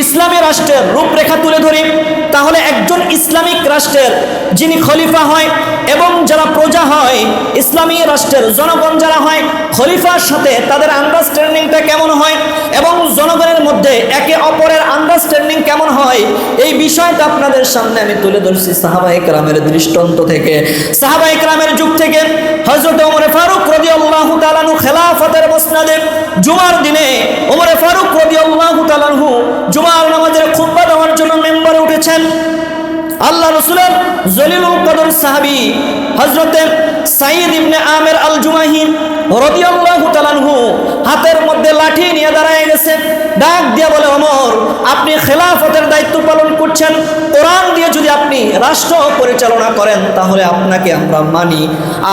ইসলামী রাষ্ট্রের রূপরেখা তুলে ধরি, তাহলে একজন ইসলামিক রাষ্ট্রের যিনি খলিফা হয় এবং যারা প্রজা হয়, ইসলামী রাষ্ট্রের জনগণ যারা হয়, খলিফার সাথে তাদের আন্ডারস্ট্যান্ডিংটা কেমন হয় এবং জনগণের মধ্যে একে অপরের আন্ডারস্ট্যান্ডিং কেমন হয়, এই বিষয়টা আপনাদের সামনে আমি তুলে ধরছি সাহাবা একরামের দৃষ্টান্ত থেকে। সাহাবা একরামের যুগ থেকে হজরত ওমরে ফারুক রদি আল্লাহ তালানু খেলাফতের মসনাদে জুমার দিনে ওমরে ফারুক রদি আল্লাহ তালানহু জুমার নামাজের খুব্বা দেওয়ার জন্য মেম্বারে উঠেছেন আল্লাহ রসুলের জলিলুল কদর সাহাবি হজরতের সাইদ ইবনে আমের আল জুমাহি রদিয়াল্লাহু তালানহু হাতের মধ্যে লাঠি নিয়ে দাঁড়ায় গেছে। ডাক দিয়া বলে, অমর, আপনি খেলাফতের দায়িত্ব পালন করছেন। কোরআন দিয়ে যদি আপনি রাষ্ট্র পরিচালনা করেন, তাহলে আপনাকে আমরা মানি।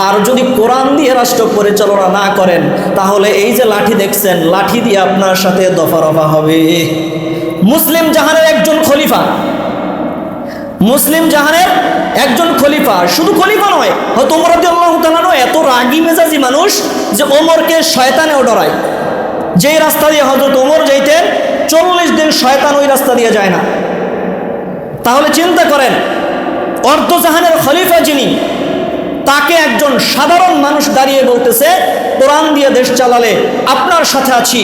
আর যদি কোরআন দিয়ে রাষ্ট্র পরিচালনা না করেন, তাহলে এই যে লাঠি দেখছেন, লাঠি দিয়ে আপনার সাথে দফা রফা হবে। মুসলিম জাহানের একজন খলিফা। মুসলিম জাহানের একজন খলিফা। শুধু খলিফা নয় হয়তো ওমর তালানো এত রাগি মেজাজি মানুষ যে ওমরকে শয়তানেও ডরায়। যেই রাস্তা দিয়ে হজরত ওমর যাইতেন চল্লিশ দিন শয়তান ওই রাস্তা দিয়ে যায় না। তাহলে চিন্তা করেন অর্ধজাহানের খলিফা যিনি তাকে একজন সাধারণ মানুষ দাঁড়িয়ে বলতেছে, কোরআন দিয়ে দেশ চালালে আপনার সাথে আছি।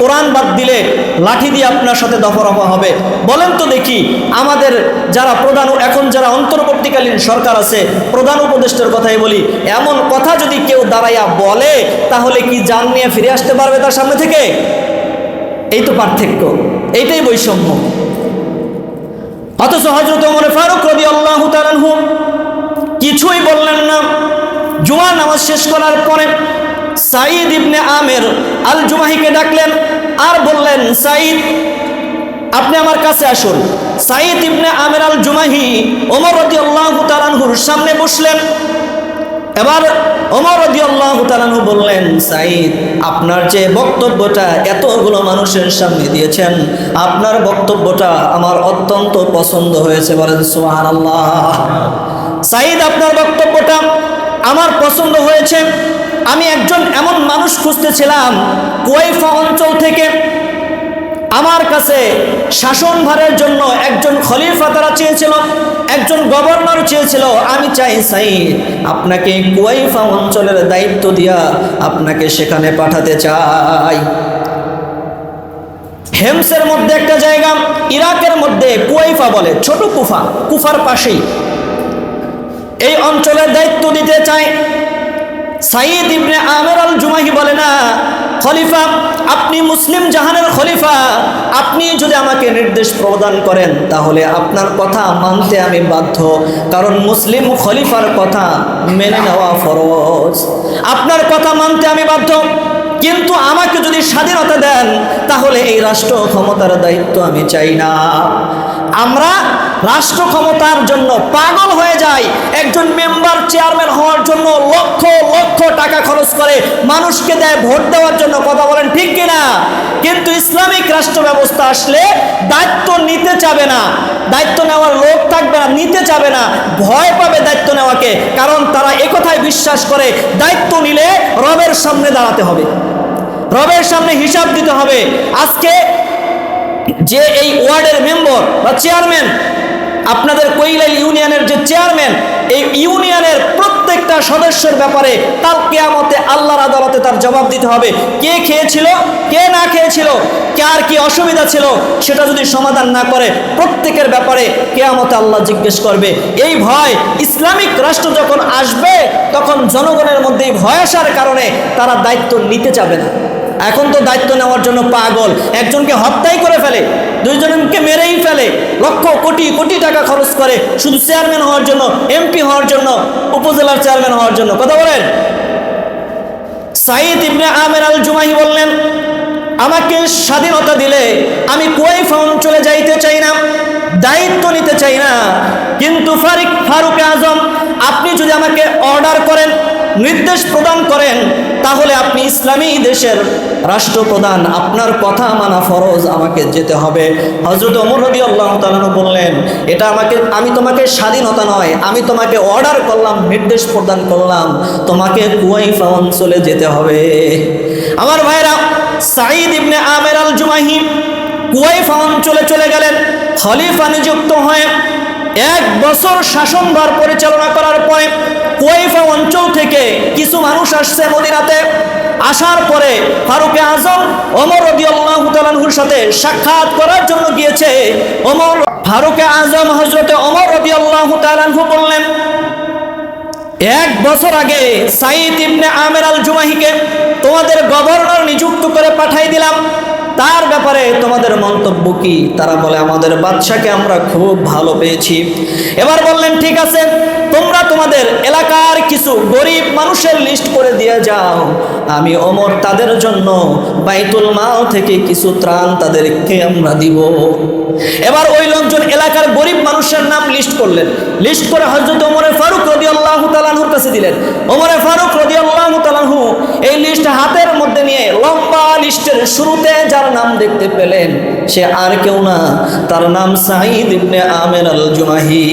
কোরআন বাদ দিলে লাঠি দিয়ে আপনার সাথে দফরফা হবে। বলেন তো দেখি, আমাদের যারা প্রধান এখন যারা অন্তর্বর্তীকালীন সরকার আছে, প্রধান উপদেষ্টার কথাই বলি, এমন কথা যদি কেউ দাঁড়াইয়া বলে, তাহলে কি যান নিয়ে ফিরে আসতে পারবে তার সামনে থেকে? এই তো পার্থক্য, এইটাই বৈষম্য। অথচ হজরত ফারুক রদি আল্লাহ কিছুই বললেন না। জুমার নামাজ শেষ করার পরে সাঈদ ইবনে আমের আল জুমাহিকে ডাকলেন আর বললেন, সাঈদ, আপনি আমার কাছে আসুন। সাঈদ ইবনে আমের আল জুমাহি ওমর রদি আল্লাহ তালানহুর সামনে বসলেন। এবার ওমর রদি আল্লাহ তালানহু বললেন, সাঈদ, আপনার যে বক্তব্যটা এতগুলো মানুষের সামনে দিয়েছেন, আপনার বক্তব্যটা আমার অত্যন্ত পছন্দ হয়েছে। বলেন সোহান আল্লাহ সাঈদ আপনার বক্তব্যটা আমার পছন্দ হয়েছে। আমি একজন এমন মানুষ খুঁজতেছিলাম কুয়াইফা অঞ্চল থেকে। আমার কাছে শাসনভারের জন্য একজন খলিফা তারা চেয়েছিল, একজন গভর্নর চেয়েছিল। আমি চাই সাইদ, আপনাকে কুয়াইফা অঞ্চলের দায়িত্ব দিয়া আপনাকে সেখানে পাঠাতে চাই। হেমসের মধ্যে একটা জায়গা, ইরাকের মধ্যে কুয়াইফা বলে, ছোট কুফা, কুফার পাশেই। এই অঞ্চলের দায়িত্ব দিতে চায়। সাইদ ইবনে আমের আল জুমাহি বলে না, খলিফা, আপনি মুসলিম জাহানের খলিফা, আপনি যদি আমাকে নির্দেশ প্রদান করেন, তাহলে আপনার কথা মানতে আমি বাধ্য। কারণ মুসলিম খলিফার কথা মেনে নেওয়া ফরজ। আপনার কথা মানতে আমি বাধ্য। কিন্তু আমাকে যদি স্বাধীনতা দেন, তাহলে এই রাষ্ট্র ক্ষমতার দায়িত্ব আমি চাই না। আমরা রাষ্ট্র ক্ষমতার জন্য পাগল হয়ে যায়। একজন মেম্বার চেয়ারম্যান হওয়ার জন্য লক্ষ লক্ষ টাকা খরচ করে, মানুষকে দেয় ভোট দেওয়ার জন্য কথা বলেন ঠিক কিনা? কিন্তু ইসলামিক রাষ্ট্র ব্যবস্থা আসলে দায়িত্ব নিতে চাবে না। দায়িত্ব নেওয়ার লোক থাকবে না, নিতে চাবে না। ভয় পাবে দায়িত্ব নেওয়াকে, কারণ তারা একথায় বিশ্বাস করে, দায়িত্ব নিলে রবের সামনে দাঁড়াতে হবে। রবের সামনে হিসাব দিতে হবে। আজকে যে এই ওয়ার্ডের মেম্বার বা চেয়ারম্যান, আপনাদের কৈলাল ইউনিয়নের যে চেয়ারম্যান, এই ইউনিয়নের প্রত্যেকটা সদস্যের ব্যাপারে তার কেয়ামতে আল্লাহর আদালতে তার জবাব দিতে হবে। কে খেয়েছিল, কে না খেয়েছিল, কার কি অসুবিধা ছিল, সেটা যদি সমাধান না করে প্রত্যেকের ব্যাপারে কেয়ামতে আল্লাহ জিজ্ঞেস করবে। এই ভয় ইসলামিক রাষ্ট্র যখন আসবে, তখন জনগণের মধ্যে এই ভয় আসার কারণে তারা দায়িত্ব নিতে চাবে না। এখন তো দায়িত্ব নেওয়ার জন্য পাগল। একজনকে হত্যাই করে ফেলে, দুইজনকে মেরেই ফেলে, লক্ষ কোটি কোটি টাকা খরচ করে, শুধু চেয়ারম্যান হওয়ার জন্য এমপি হওয়ার জন্য, উপজেলার চেয়ারম্যান হওয়ার জন্য। কথা বলেন? সাইদ ইবনে আমের আল জুমাহি বললেন আমাকে স্বাধীনতা দিলে আমি কুয়াইফা অঞ্চলে যাইতে চাই না, দায়িত্ব নিতে চাই না। কিন্তু ফারিক ফারুক আজম, আপনি যদি আমাকে অর্ডার করেন, নির্দেশ প্রদান করেন, তাহলে আপনি ইসলামী দেশের রাষ্ট্রপ্রধান। আপনার কথা মানা ফরজ, আমাকে যেতে হবে। হজরত অমর রবি আল্লাহ তালু বললেন, এটা আমাকে, আমি তোমাকে স্বাধীনতা নয়, আমি তোমাকে অর্ডার করলাম, নির্দেশ প্রদান করলাম, তোমাকে কুয়াইফা অঞ্চলে যেতে হবে। আমার ভাইরা সাঈদ ইবনে আমের আল জুমাহি কুয়াইফা অঞ্চলে চলে গেলেন। খলিফা নিযুক্ত হয়ে এক বছর শাসনভার পরিচালনা করার পরে কুয়াইফা অঞ্চল থেকে কিছু মানুষ আসছে মদিনাতে। আসার পরে ফারুকে আজম, ওমর রদিয়াল্লাহু তাআলার সাথে সাক্ষাৎ করার জন্য গিয়েছে। ওমর, ফারুকে আজম হজরতে ওমর রদিয়াল্লাহু তাআলাহু বললেন এক বছর আগে সাইদ ইবনে আমের আল জুমাহিকে তোমাদের গভর্নর নিযুক্ত করে পাঠাই দিলাম। তার ব্যাপারে তোমাদের মন্তব্য কি? তারা বলে, আমাদের বাদশাকে আমরা খুব ভালো পেয়েছি। এবার বললেন, ঠিক আছে, তোমরা তোমাদের এলাকার কিছু গরিব মানুষের লিস্ট করে দিয়ে যাও। আমি অমর তাদের জন্য বাইতুল মাও থেকে কিছু ত্রাণ তাদেরকে আমরা দিব। এবার ওই লোকজন এলাকার গরিব মানুষের নাম লিস্ট করলেন। লিস্ট করে হজরত ওমরে ফারুক রদি আল্লাহ তালাহুর কাছে দিলেন। ওমরে ফারুক রদি আল্লাহ তালাহু এই লিস্ট হাতের মধ্যে নিয়ে লম্বা লিস্টের শুরুতে যার নাম দেখতে পেলেন, সে আর কেউ না। তার নাম সাঈদ ইবনে আমের আল জুমাহি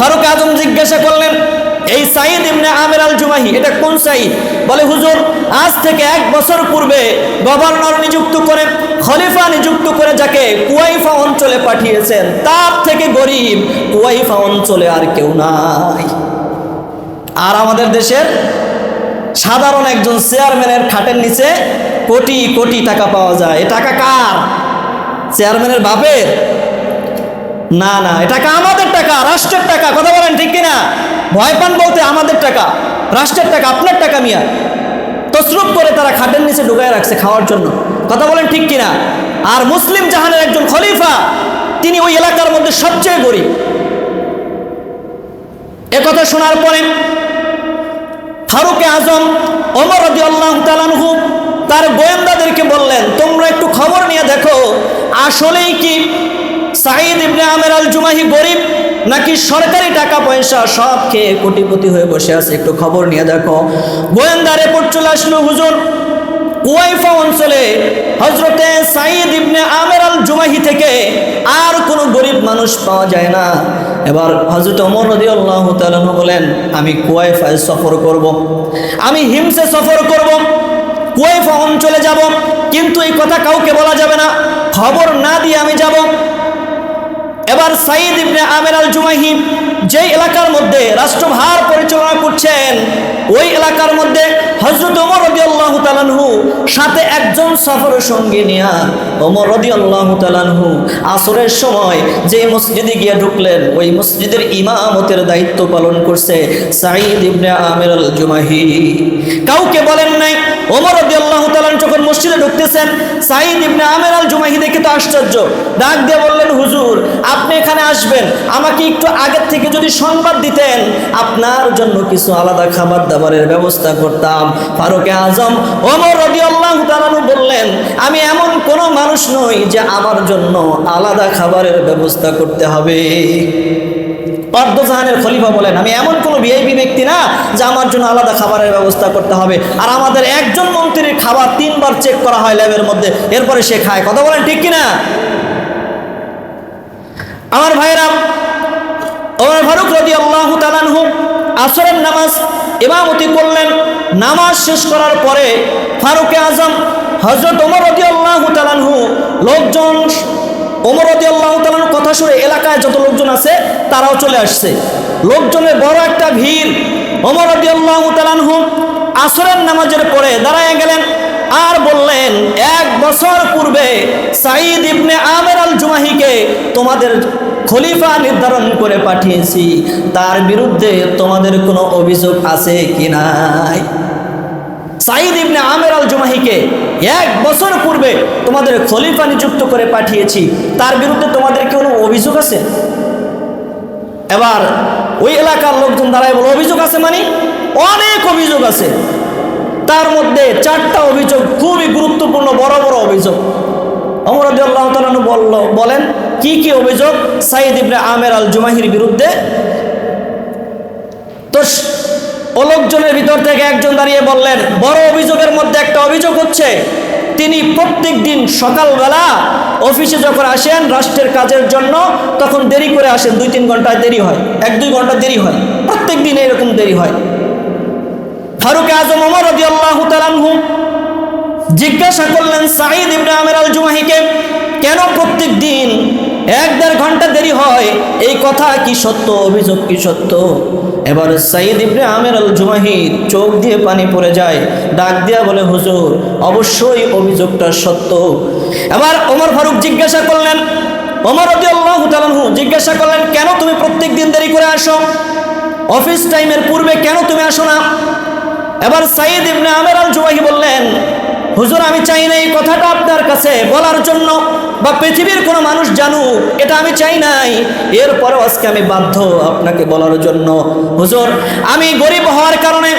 ফারুক আজম জিজ্ঞাসা করলেন, এই সাইদ ইবনে আমের আল জুমাহি এটা কোন সাইদ বলে, হুজুর, আজ থেকে এক বছর পূর্বে গভর্নর নিযুক্ত করে, খলিফা নিযুক্ত করে যাকে কুয়াইফা অঞ্চলে পাঠিয়েছেন, তার থেকে গরিব কুয়াইফা অঞ্চলে আর কেউ নাই। আর আমাদের দেশের সাধারণ একজন চেয়ারম্যানের খাটের নিচে কোটি কোটি টাকা পাওয়া যায়। এ টাকা কার? চেয়ারম্যানের বাপের? না না এ টাকা আমাদের টাকা, রাষ্ট্রের টাকা, কথা বলেন ঠিক কিনা? ভয় পান বলতে আমাদের টাকা। রাষ্ট্রের টাকা, আপনার টাকা মিয়া। তসরুপ করে তারা খাটের নিচে ঢুকায় রাখছে খাওয়ার জন্য। কথা বলেন ঠিক কিনা? আর মুসলিম জাহানের একজন খলিফা, তিনি ওই এলাকার মধ্যে সবচেয়ে গরিব। কথা শোনার পরে ফারুকে আজম অমর আল্লাহ তার গোয়েন্দাদেরকে বললেন, তোমরা একটু খবর নিয়ে দেখো, আসলেই কি সাঈদ ইবনে আমের আল জুমাহি গরিব নাকি সরকারি টাকা পয়সা সব খেয়ে কোটিপতি হয়ে বসে আছে? একটু খবর নিয়ে দেখো। গোয়েন্দা রেপোর্ট চলে আসলো, হুজুর। কুয়াইফা অঞ্চলে হজরতে সাঈদ ইবনে আমের আল জুমাহি থেকে আর কোনো গরিব মানুষ পাওয়া যায় না। এবার হজরত অমর রদি আল্লাহ বলেন, আমি কুয়াইফায় সফর করব। আমি হিমসে সফর করব। কুয়াইফা অঞ্চলে যাব। কিন্তু এই কথা কাউকে বলা যাবে না। খবর না দিয়ে আমি যাব। এবার সাইদ ইবনে আমের আল জুমাহি যেই এলাকার মধ্যে রাষ্ট্রভার পরিচালনা করছেন, ওই এলাকার মধ্যে হজরত ওমর রদি আল্লাহ তালানহু সাথে একজন সফর সঙ্গী নিয়া ওমর রদি আল্লাহ তালানহু আসরের সময় যে মসজিদে গিয়ে ঢুকলেন, ওই মসজিদের ইমামতের দায়িত্ব পালন করছে সাইদ ইবনে আমের আল জুমাহি কাউকে বলেন নাই ওমর রদি আল্লাহ তালান যখন মসজিদে ঢুকতেছেন সাইদ ইবনে আমের আল জুমাহি দেখে তো আশ্চর্য। ডাক দিয়ে বললেন, হুজুর, আপনি এখানে আসবেন। আমাকে একটু আগের থেকে যদি সংবাদ দিতেন, আপনার জন্য কিছু আলাদা খাবার দাবারের ব্যবস্থা করতাম। ফারুকে আজম ওমর রদিয়াল্লাহ তালানু বললেন, আমি এমন কোনো মানুষ নই যে আমার জন্য আলাদা খাবারের ব্যবস্থা করতে হবে। অর্ধজাহানের খলিফা বলেন, আমি এমন কোনো ভিআইপি ব্যক্তি না যে আমার জন্য আলাদা খাবারের ব্যবস্থা করতে হবে। আর আমাদের একজন মন্ত্রীর খাবার তিনবার চেক করা হয় ল্যাবের মধ্যে, এরপরে সে খায়। কথা বলেন ঠিক কিনা? আমার ভাইরা ওমর ফারুক রদি আল্লাহ তালানহু আসরের নামাজ ইমামতি করলেন। নামাজ শেষ করার পরে ফারুকে আজম হজরত ওমর রদি আল্লাহ তালানহু লোকজন ওমর রদি আল্লাহ তালানহু কথা শুনে এলাকায় যত লোকজন আছে, তারাও চলে আসছে। লোকজনের বড় একটা ভিড়। ওমর রদি আল্লাহ তালানহু আসরের নামাজের পরে দাঁড়ায় গেলেন আর বললেন, এক বছর পূর্বে সাঈদ ইবনে আমের আল জুমাহিকে তোমাদের খলিফা নির্ধারণ করে পাঠিয়েছি। তার বিরুদ্ধে তোমাদের কোনো অভিযোগ আছে কি নাই? সাঈদ ইবনে আমের আল জুমাহিকে এক বছর পূর্বে তোমাদের খলিফা নিযুক্ত করে পাঠিয়েছি। তার বিরুদ্ধে তোমাদের কোনো অভিযোগ আছে? এবার ওই এলাকার লোকজন দাঁড়ায় বলো, অভিযোগ আছে মানে? অনেক অভিযোগ আছে। তার মধ্যে চারটা অভিযোগ খুবই গুরুত্বপূর্ণ, বড় বড় অভিযোগ। অমরদি আল্লাহ তালু বলল, বলেন, কি কি অভিযোগ সাইদ ইবনে আমের আল জুমাহির বিরুদ্ধে? তো লোকজনের ভিতর থেকে একজন দাঁড়িয়ে বললেন, বড় অভিযোগের মধ্যে একটা অভিযোগ হচ্ছে, তিনি প্রত্যেক দিন সকালবেলা অফিসে যখন আসেন রাষ্ট্রের কাজের জন্য, তখন দেরি করে আসেন, দুই তিন ঘণ্টা দেরি হয়, এক দুই ঘণ্টা দেরি হয় প্রত্যেক দিন এরকম দেরি হয়। ফারুক আজম ওমর রদি আল্লাহ তালানহু জিজ্ঞাসা করলেন সাঈদ ইবনে আমের আল জুমাহিকে কেন প্রত্যেক দিন এক দেড় ঘণ্টা দেরি হয়। এই কথা কি সত্য? অভিযোগ কি সত্য? এবার সাইদ ইবনে আমের আল জুমাহির চোখ দিয়ে পানি পড়ে যায়, ডাক দিয়া বলে, হুজুর, অবশ্যই অভিযোগটা সত্য। এবার ওমর ফারুক জিজ্ঞাসা করলেন, ওমর তাআলাহু জিজ্ঞাসা করলেন, কেন তুমি প্রত্যেক দিন দেরি করে আসো? অফিস টাইমের পূর্বে কেন তুমি আসো না? এবার সাইদ ইবনে আমের আল জুবাহি বললেন হুজুর, আমি চাই না এই কথাটা আপনার কাছে বলার জন্য বা পৃথিবীর কোনো মানুষ জানুক, এটা আমি চাই নাই। এরপরেও আজকে আমি বাধ্য আপনাকে বলার জন্য। হুজুর, আমি গরিব হওয়ার কারণে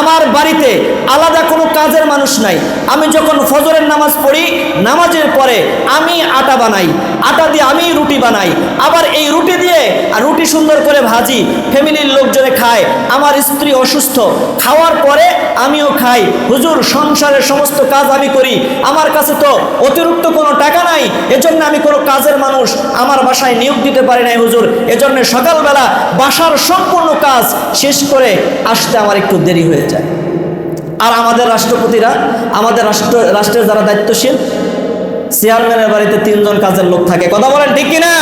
আমার বাড়িতে আলাদা কোনো কাজের মানুষ নাই। আমি যখন ফজরের নামাজ পড়ি, নামাজের পরে আমি আটা বানাই, আটা দিয়ে আমি রুটি বানাই। আবার এই রুটি দিয়ে আর রুটি সুন্দর করে ভাজি, ফ্যামিলির লোকজনে খায়, আমার স্ত্রী অসুস্থ, খাওয়ার পরে আমিও খাই। হুজুর, সংসারের সমস্ত কাজ আমি করি। আমার কাছে তো অতিরিক্ত কোনো টাকা নাই, এজন্য আমি কোনো কাজের মানুষ আমার বাসায় নিয়োগ দিতে পারি নাই হুজুর। এজন্য সকালবেলা বাসার সম্পূর্ণ কাজ শেষ করে আসতে আমার একটু দেরি হয়ে যায়। আর আমাদের রাষ্ট্রপতিরা, আমাদের রাষ্ট্র, রাষ্ট্রের যারা দায়িত্বশীল, চেয়ারম্যানের বাড়িতে তিনজন কাজের লোক থাকে। কথা বলেন ঠিক কিনা?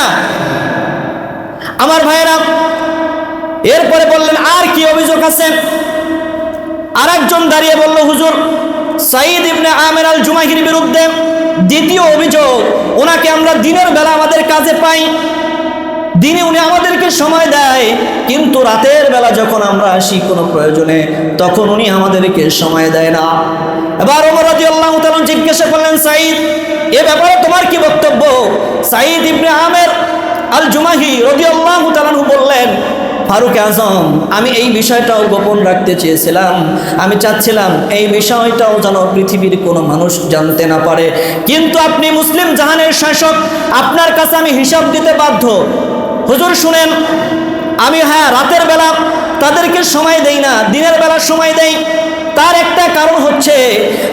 আমার ভাইয়েরা, এরপরে বললেন, আর কি অভিযোগ আছে? আর একজন দাঁড়িয়ে বলল, হুজুর সাইদ ইবনে আমের আল জুমাহির বিরুদ্ধে দ্বিতীয় অভিযোগ। ওনাকে আমরা দিনের বেলা আমাদের কাজে পাই দিনে উনি আমাদেরকে সময় দেয়, কিন্তু রাতের বেলা যখন আমরা আসি কোনো প্রয়োজনে, তখন উনি আমাদেরকে সময় দেয় না। এবার ওমর আল্লাহ জিজ্ঞাসা করলেন সাইদ এ ব্যাপারে তোমার কি বক্তব্য? সাইদ ইবনে আমের আল জুমাহি রাদিয়াল্লাহু তাআলা বললেন, ফারুক আজম, আমি এই বিষয়টাও গোপন রাখতে চেয়েছিলাম। আমি চাচ্ছিলাম এই বিষয়টাও যেন পৃথিবীর কোনো মানুষ জানতে না পারে। কিন্তু আপনি মুসলিম জাহানের শাসক, আপনার কাছে আমি হিসাব দিতে বাধ্য। হুজুর শুনেন, আমি হ্যাঁ রাতের বেলা তাদেরকে সময় দেই না, দিনের বেলা সময় দেই। তার একটা কারণ হচ্ছে,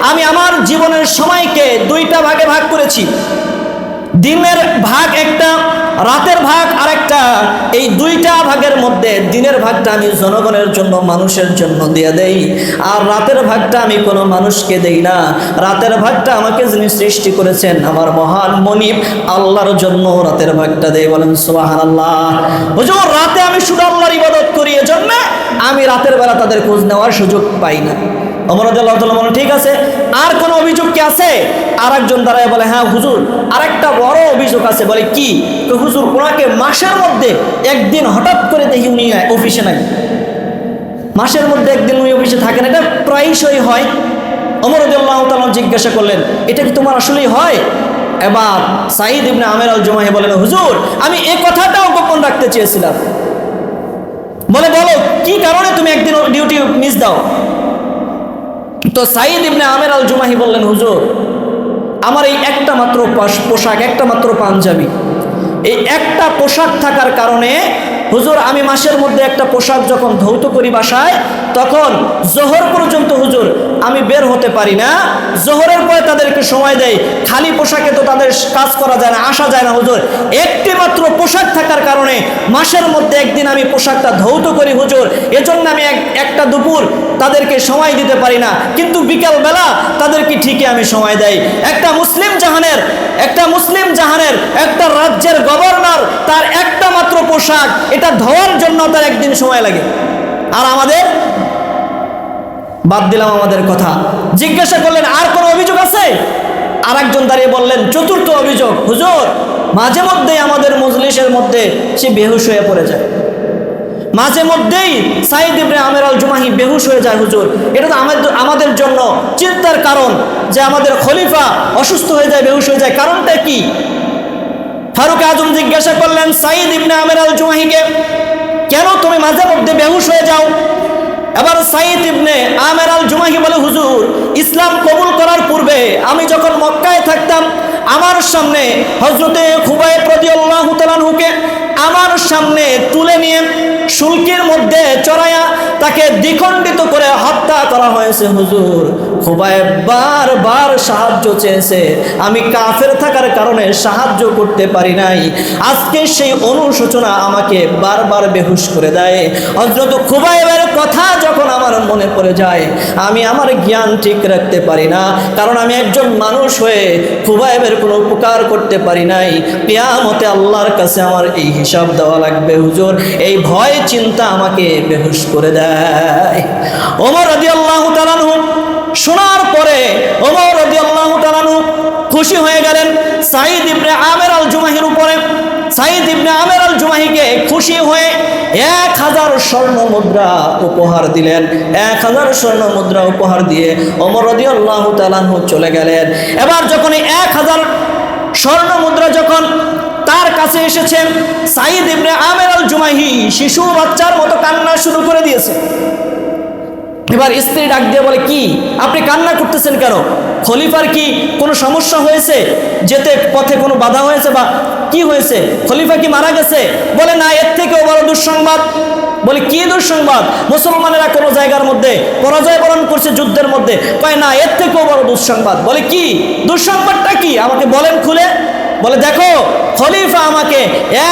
আমি আমার জীবনের সময়কে দুইটা ভাগে ভাগ করেছি। দিনের ভাগ একটা, রাতের ভাগ আরেকটা। এই দুইটা ভাগের মধ্যে দিনের ভাগটা আমি জনগণের জন্য, মানুষের জন্য দিয়ে দেই। আর রাতের ভাগটা আমি কোনো মানুষকে দেই না। রাতের ভাগটা আমাকে যিনি সৃষ্টি করেছেন, আমার মহান মনিব, আল্লাহর জন্য রাতের ভাগটা দেই বলেন সোহান আল্লাহ হুজুর, রাতে আমি শুধু আল্লাহর ইবাদত করি, এজন্য আমি রাতের বেলা তাদের খোঁজ নেওয়ার সুযোগ পাই না। বলে, ঠিক আছে, আর কোনো অভিযোগ কি আছে? আর একজন দাঁড়ায় বলে হ্যাঁ হুজুর আর একটা বড় অভিযোগ আছে। বলে, কি? তো হুজুর ওনাকে মাসের মধ্যে একদিন হঠাৎ করে দেখি উনি অফিসে নাই। মাসের মধ্যে একদিন উনি অফিসে থাকেন, এটা প্রায়শই হয়। অমরদুল্লাহ তালা জিজ্ঞাসা করলেন, এটা কি তোমার আসলেই হয়? এবার সাইদ ইবনে আমের আল জুমাহি বলেন, হুজুর, আমি এই কথাটাও গোপন রাখতে চেয়েছিলাম। বলে, বলো, কি কারণে তুমি একদিন ডিউটি মিস দাও? তো সাইদ ইবনে আমের আল জুমাহি বললেন, হুজুর, আমার এই একটা মাত্র পাশ- পোশাক, একটা মাত্র পাঞ্জাবি। এই একটা পোশাক থাকার কারণে, হুজুর, আমি মাসের মধ্যে একটা পোশাক যখন ধৌত করি বাসায়, তখন জোহর পর্যন্ত হুজুর আমি বের হতে পারি না। জোহরের পরে তাদেরকে সময় দেয়। খালি পোশাকে তো তাদের কাজ করা যায় না, আসা যায় না, হুজুর। একটি মাত্র পোশাক থাকার কারণে মাসের মধ্যে একদিন আমি পোশাকটা ধৌত করি, হুজুর। এজন্য আমি এক, একটা দুপুর তাদেরকে সময় দিতে পারি না। কিন্তু বিকালবেলা তাদেরকে ঠিকই আমি সময় দেই। একটা মুসলিম জাহানের, একটা মুসলিম জাহানের, একটা রাজ্যের গভর্নর, তার একটা মাত্র পোশাক, এটা ধোয়ার জন্য তার একদিন সময় লাগে। আর আমাদের বাদ দিলাম আমাদের কথা। জিজ্ঞাসা করলেন, আর কোনো অভিযোগ আছে? আর একজন দাঁড়িয়ে বললেন, চতুর্থ অভিযোগ, হুজুর, মাঝে মধ্যেই আমাদের মজলিসের মধ্যে সে বেহুশ হয়ে পড়ে যায়। মাঝে মধ্যেই সাইদ ইবনে আমের আল জুমাহি বেহুশ হয়ে যায়, হুজুর। এটা তো আমাদের আমাদের জন্য চিন্তার কারণ যে আমাদের খলিফা অসুস্থ হয়ে যায়, বেহুশ হয়ে যায়। কারণটা কি? ফারুক আজম জিজ্ঞাসা করলেন, সাইদ ইবনে আমের আল জুমাহিকে কেন তুমি মাঝে মধ্যে বেহুশ হয়ে যাও? এবার সাইদ ইবনে আমের আল জুমাহি বলে, হুজুর, ইসলাম কবুল করার পূর্বে আমি যখন মক্কায় থাকতাম, আমার সামনে হজরতে খুবাই হুকে আমার সামনে তুলে নিয়ে শুল্কের মধ্যে চড়াইয়া তাকে দ্বিখণ্ডিত করে হত্যা করা হয়েছে, হুজুর। খুবাইব বারবার সাহায্য চেয়েছে। আমি কাফের থাকার কারণে সাহায্য করতে পারি নাই। আজকে সেই অনুশোচনা আমাকে বারবার বেহুশ করে দেয়। হজরত খুবাইবের কথা যখন আমার মনে পড়ে যায়, আমি আমার জ্ঞান ঠিক রাখতে পারি না। কারণ আমি একজন মানুষ হয়ে খুবাইবের কোনো উপকার করতে পারি নাই। কেয়ামতে আল্লাহর কাছে আমার এই হিসাব দেওয়া লাগবে, হুজুর। এই ভয় চিন্তা আমাকে বেহুশ করে দেয়। ওমর রদি আল্লাহ তালানহু শোনার পরে ওমর রদি আল্লাহ তালানহু খুশি হয়ে গেলেন। সাইদ ইবনে আমের আল জুমাহির উপরে সাইদ ইবনে আমের আল জুমাহিকে খুশি হয়ে এক হাজার স্বর্ণ মুদ্রা উপহার দিলেন। এক হাজার স্বর্ণ মুদ্রা উপহার দিয়ে ওমর রদি আল্লাহ চলে গেলেন। এবার যখন এক হাজার স্বর্ণ মুদ্রা যখন তার কাছে এসেছেন সাইদ ইবনে আমের আল জুমাহি শিশু বাচ্চার মতো কান্না শুরু করে দিয়েছে। এবার স্ত্রী ডাক দিয়ে বলে, কি? আপনি কান্না করতেছেন কেন? খলিফার কি কোনো সমস্যা হয়েছে? যেতে পথে কোনো বাধা হয়েছে বা কি হয়েছে? খলিফা কি মারা গেছে? বলে, না, এর থেকেও বড় দুঃসংবাদ। বলে, কি দুঃসংবাদ? মুসলমানেরা কোনো জায়গার মধ্যে পরাজয় বরণ করছে যুদ্ধের মধ্যে। কয়, না, এর থেকেও বড় দুঃসংবাদ। বলে, কি? দুঃসংবাদটা কি? আমাকে বলেন খুলে। বলে, দেখো, খলিফা আমাকে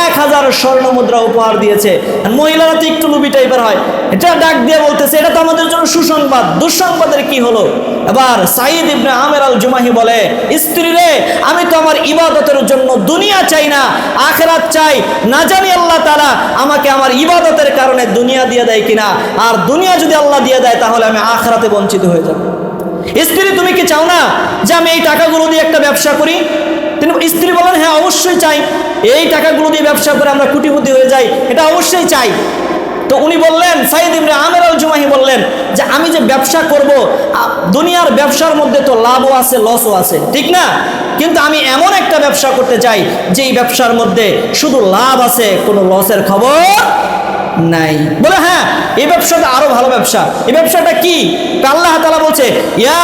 এক হাজার স্বর্ণ মুদ্রা উপহার দিয়েছে। মহিলারা তো একটু লুবি টাইপের হয়। এটা ডাক দিয়ে বলতেছে, এটা তো আমাদের জন্য সুসংবাদ। দুঃসংবাদের কি হলো? এবার সাইদ ইবনে আমের আল জুমাহি বলে, স্ত্রী রে, আমি তো আমার ইবাদতের জন্য দুনিয়া চাই না, আখেরাত চাই। না জানি আল্লাহ তারা আমাকে আমার ইবাদতের কারণে দুনিয়া দিয়ে দেয় কিনা। আর দুনিয়া যদি আল্লাহ দিয়ে দেয়, তাহলে আমি আখেরাতে বঞ্চিত হয়ে যাব। স্ত্রী, তুমি কি চাও না যে আমি এই টাকাগুলো দিয়ে একটা ব্যবসা করি? স্ত্রী বলেন হ্যাঁ অবশ্যই চাই। এই টাকাগুলো দিয়ে ব্যবসা করে আমরা কুটিপুটি হয়ে যাই, এটা অবশ্যই চাই। তো উনি বললেন সাইদ ইমরে আমের আল জুমাহি বললেন যে, আমি যে ব্যবসা করব দুনিয়ার ব্যবসার মধ্যে তো লাভও আছে লসও আছে, ঠিক না? কিন্তু আমি এমন একটা ব্যবসা করতে চাই যে এই ব্যবসার মধ্যে শুধু লাভ আছে, কোনো লসের খবর নাই। বলে হ্যাঁ এই ব্যবসাটা আরও ভালো ব্যবসা। এই ব্যবসাটা কি? আল্লাহ তালা বলছে, ইয়া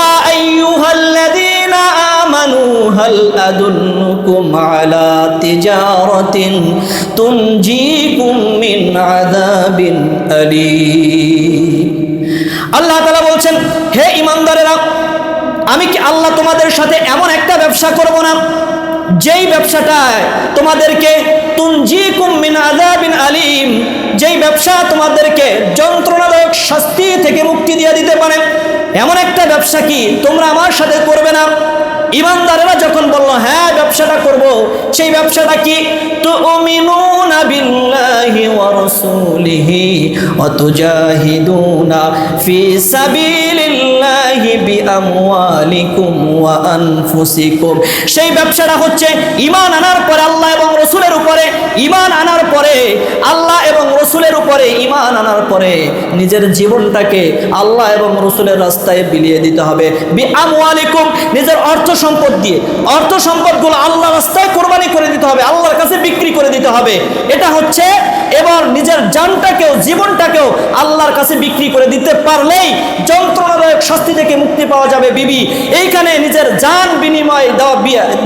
তুনজিকুম মিন আযাবিন আলীম। আল্লাহ তাআলা বলছেন, হে ঈমানদারেরা, আমি কি আল্লাহ তোমাদের সাথে এমন একটা ব্যবসা করব না? যেই ব্যবসাটায় তোমাদেরকে তুনজিকুম মিন আযাবিন আলিম, যেই ব্যবসা তোমাদেরকে যন্ত্রণাদায়ক শাস্তি থেকে মুক্তি দিয়ে দিতে পারে, এমন একটা ব্যবসা কি তোমরা আমার সাথে করবে না? ইমানদারেরা যখন বলল হ্যাঁ ব্যবসাটা করব সেই ব্যবসাটা কি? তুমিনুনা বিল্লাহি ওয়া রাসূলিহি ওয়া তুজাহিদুনা ফি সাবিলিল্লাহি বিআমওয়ালিকুম ওয়া আনফুসিকুম। সেই ব্যবসাটা হচ্ছে ঈমান আনার পরে আল্লাহ এবং রসুলের উপরে, ঈমান আনার পরে, আল্লাহ এবং রসুলের উপরে, ঈমান আনার পরে নিজের জীবনটাকে আল্লাহ এবং রসুলের রাস্তায় বিলিয়ে দিতে হবে। বিআমওয়ালিকুম, নিজের অর্থ সম্পদ দিয়ে। অর্থ সম্পদগুলো আল্লাহ রাস্তায় কোরবানি করে দিতে হবে, আল্লাহর কাছে বিক্রি করে দিতে হবে। এটা হচ্ছে এবার নিজের জানটাকেও, জীবনটাকেও আল্লাহর কাছে বিক্রি করে দিতে পারলেই যন্ত্রণাদায়ক শাস্তি থেকে মুক্তি পাওয়া যাবে, বিবি। এইখানে নিজের জান বিনিময় দেওয়া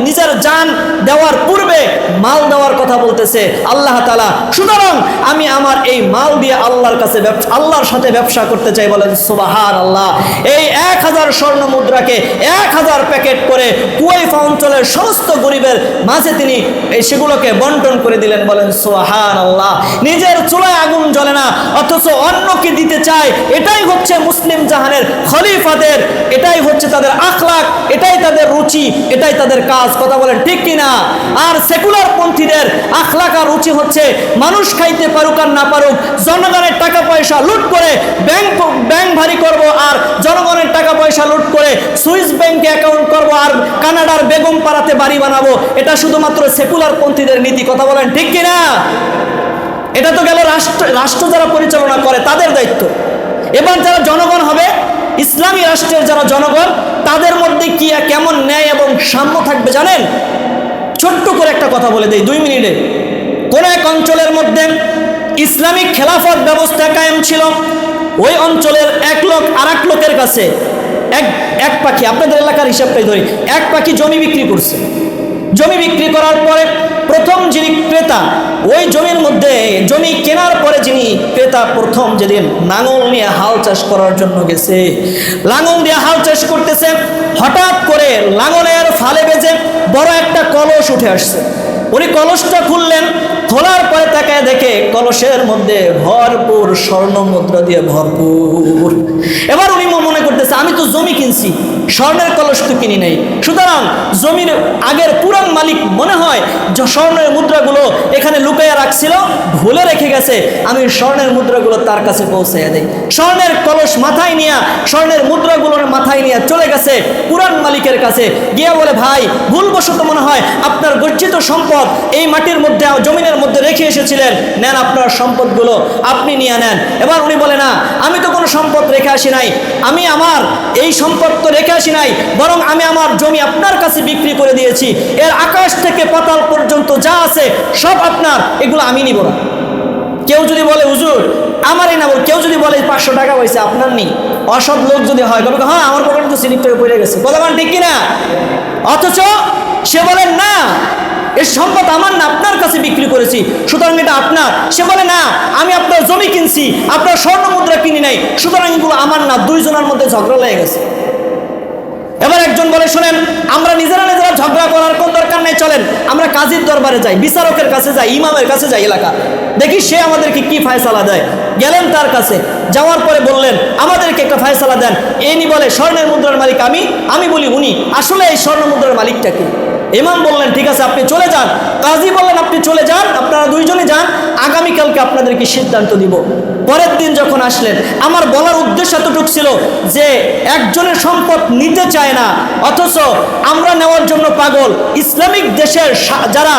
নিজের জান দেওয়ার পূর্বে মাল দেওয়ার কথা বলতেছে আল্লাহ তালা সুতরাং আমি আমার এই মাল দিয়ে আল্লাহর কাছে আল্লাহর সাথে ব্যবসা করতে চাই বলেন সুবাহার আল্লাহ এই এক হাজার স্বর্ণ মুদ্রাকে এক হাজার প্যাকেট করে কুয়াইফা অঞ্চলের সমস্ত গরিবের মাঝে তিনি এই সেগুলোকে বন্টন করে দিলেন বলেন সোহান আল্লাহ নিজের চুলায় আগুন জ্বলে না, অথচ অন্যকে দিতে চায়, এটাই হচ্ছে মুসলিম জাহানের এটাই হচ্ছে তাদের আখলাক এটাই তাদের রুচি, এটাই তাদের কাজ, কথা বলেন ঠিক কিনা? আর সেকুলার পন্থীদের আখলাক আর রুচি হচ্ছে মানুষ খাইতে পারুক আর না পারুক, জনগণের টাকা পয়সা লুট করে ব্যাংক ব্যাংক ভারী করব আর জনগণের টাকা পয়সা লুট করে সুইস ব্যাংকে অ্যাকাউন্ট করব আর কানাডার বেগম পাড়াতে বাড়ি বানাবো, এটা শুধুমাত্র সেকুলার পন্থীদের নীতি, কথা বলেন ঠিক কিনা? এটা তো গেল রাষ্ট্র রাষ্ট্র যারা পরিচালনা করে তাদের দায়িত্ব। এবার যারা জনগণ হবে ইসলামী রাষ্ট্রের যারা জনগণ, তাদের মধ্যে কি কেমন ন্যায় এবং সাম্য থাকবে জানেন? ছোট্ট করে একটা কথা বলে দেই, দুই মিনিটে। কোন এক অঞ্চলের মধ্যে ইসলামিক খেলাফত ব্যবস্থা কায়েম ছিল, ওই অঞ্চলের এক লোক আর এক লোকের কাছে এক এক পাখি, আপনাদের এলাকার হিসাবটাই ধরি, এক পাখি জমি বিক্রি করছে। জমি বিক্রি করার পরে প্রথম যিনি ক্রেতা, ওই জমির মধ্যে জমি কেনার পরে যিনি ক্রেতা প্রথম যেদিন লাঙল নিয়ে হাল চাষ করার জন্য গেছে। লাঙল দিয়ে হাল চাষ করতেছে, হঠাৎ করে লাঙলের ফালে বেজে বড় একটা কলস উঠে আসছে। উনি কলসটা খুললেন, খোলার পরে তাকায় দেখে কলসের মধ্যে ভরপুর স্বর্ণ মুদ্রা দিয়ে ভরপুর। এবার উনি মনে করতেছে আমি তো জমি কিনছি, স্বর্ণের কলস তো কিনি নাই। সুতরাং জমির আগের পুরান মালিক মনে হয় যে স্বর্ণের মুদ্রাগুলো এখানে লুকাইয়া রাখছিল, ভুলে রেখে গেছে। আমি স্বর্ণের মুদ্রাগুলো তার কাছে পৌঁছাইয়া দেই। স্বর্ণের কলস মাথায় নিয়ে, স্বর্ণের মুদ্রাগুলোর মাথায় নিয়ে চলে গেছে পুরান মালিকের কাছে। গিয়া বলে, ভাই, ভুলবশত মনে হয় আপনার গচ্ছিত সম্পদ এই মাটির মধ্যে, জমিনের মধ্যে রেখে এসেছিলেন। নেন আপনার সম্পদগুলো, আপনি নিয়ে নেন। এবার উনি বলে, না, আমি তো কোনো সম্পদ রেখে আসি নাই। আমি আমার এই সম্পদ তো রেখে আসি নাই, বরং আমি আমার জমি আপনার কাছে বিক্রি করে দিয়েছি। এর আকাশ থেকে পাতাল পর্যন্ত যা আছে, সব আপনার, এগুলো আমি নিব না। কেউ যদি বলে, হুজুর আমারই না কেউ যদি বলে, পাঁচশো টাকা হয়েছে, আপনার নেই। অসৎ লোক যদি হয় তবে হ্যাঁ আমার পকেটে তো স্লিপ থেকে পড়ে গেছে। কথা মান ঠিক কিনা? অথচ সে বলেন না এর সম্পদ আমার না, আপনার কাছে বিক্রি করেছি। সুতরাং এটা আপনার। সে বলে, না, আমি আপনার জমি কিনছি, আপনার স্বর্ণ মুদ্রা কিনি নাই, সুতরাং এগুলো আমার না। দুইজনের মধ্যে ঝগড়া লেগে গেছে। এবার একজন বলে, শোনেন, আমরা নিজেরা নিজেরা ঝগড়া করার কোন দরকার নেই, চলেন, আমরা কাজীর দরবারে যাই, বিচারকের কাছে যাই, ইমামের কাছে যাই এলাকা। দেখি সে আমাদেরকে কি ফায়সালা দেয়। গেলেন তার কাছে। যাওয়ার পরে বললেন, আমাদেরকে একটা ফায়সালা দেন। এনি বলে, স্বর্ণের মুদ্রার মালিক আমি আমি বলি উনি। আসলে এই স্বর্ণ মুদ্রার মালিকটা কি? ইমাম বললেন, ঠিক আছে, আপনি চলে যান। কাজী বললেন, আপনি চলে যান, আপনারা দুইজনে যান, আগামীকালকে আপনাদেরকে সিদ্ধান্ত দিব। পরের দিন যখন আসলেন, আমার বলার উদ্দেশ্য এতটুক ছিল যে একজনের সম্পদ নিতে চায় না, অথচ আমরা নেওয়ার জন্য পাগল। ইসলামিক দেশের যারা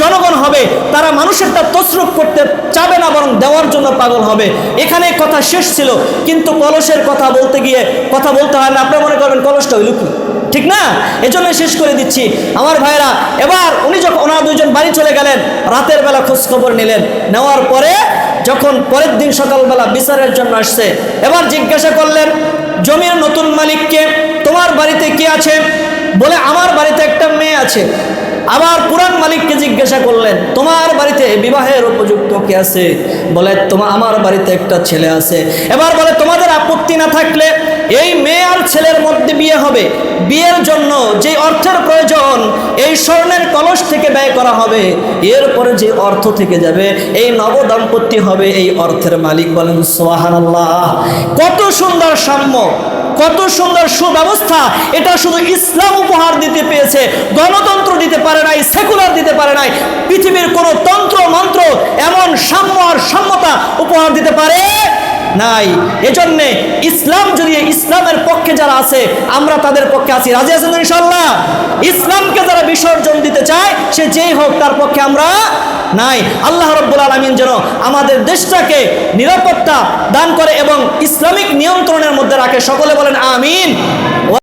জনগণ হবে, তারা মানুষেরটা তসরুপ করতে চাবে না, বরং দেওয়ার জন্য পাগল হবে। এখানে কথা শেষ ছিল, কিন্তু কলসের কথা বলতে গিয়ে, কথা বলতে হয় না। আপনারা মনে করবেন, কলসটা হইল কি ঠিক না? এজন্য শেষ করে দিচ্ছি। আমার ভাইরা এবার উনি যখন, ওনার দুজন বাড়ি চলে গেলেন, রাতের বেলা খোঁজ খবর নিলেন। নেওয়ার পরে যখন পরের দিন সকালবেলা বিচারের জন্য আসছে, এবার জিজ্ঞাসা করলেন, জমির নতুন মালিককে, তোমার বাড়িতে কে আছে? বলে, আমার বাড়িতে একটা মেয়ে আছে। আবার পুরান মালিককে জিজ্ঞাসা করলেন, তোমার বাড়িতে বিবাহের উপযুক্ত কে আছে? বলে তোমার আমার বাড়িতে একটা ছেলে আছে। এবার বলে, তোমাদের আপত্তি না থাকলে এই মেয়ে আর ছেলের মধ্যে বিয়ে হবে। বিয়ের জন্য যে অর্থের প্রয়োজন, এই স্বর্ণের কলস থেকে ব্যয় করা হবে। এরপরে যে অর্থ থেকে যাবে, এই নব দাম্পত্য হবে এই অর্থের মালিক। বলেন সোহান কত সুন্দর সাম্য। কত সুন্দর সুব্যবস্থা। এটা শুধু ইসলাম উপহার দিতে পেয়েছে, গণতন্ত্র দিতে পারে নাই, সেকুলার দিতে পারে নাই, পৃথিবীর কোনো তন্ত্র, মন্ত্র এমন সাম্য আর সাম্যতা উপহার দিতে পারে নাই। এজন্যে ইসলাম যদি ইসলামের পক্ষে যারা আছে, আমরা তাদের পক্ষে আছি। রাজি আছেন ইনশাল্লাহ ইসলামকে যারা বিসর্জন দিতে চায়, সে যেই হোক তার পক্ষে আমরা নাই। আল্লাহ রব্বুল আলমিন যেন আমাদের দেশটাকে নিরাপত্তা দান করে এবং ইসলামিক নিয়ন্ত্রণের মধ্যে রাখে। সকলে বলেন, আমিন।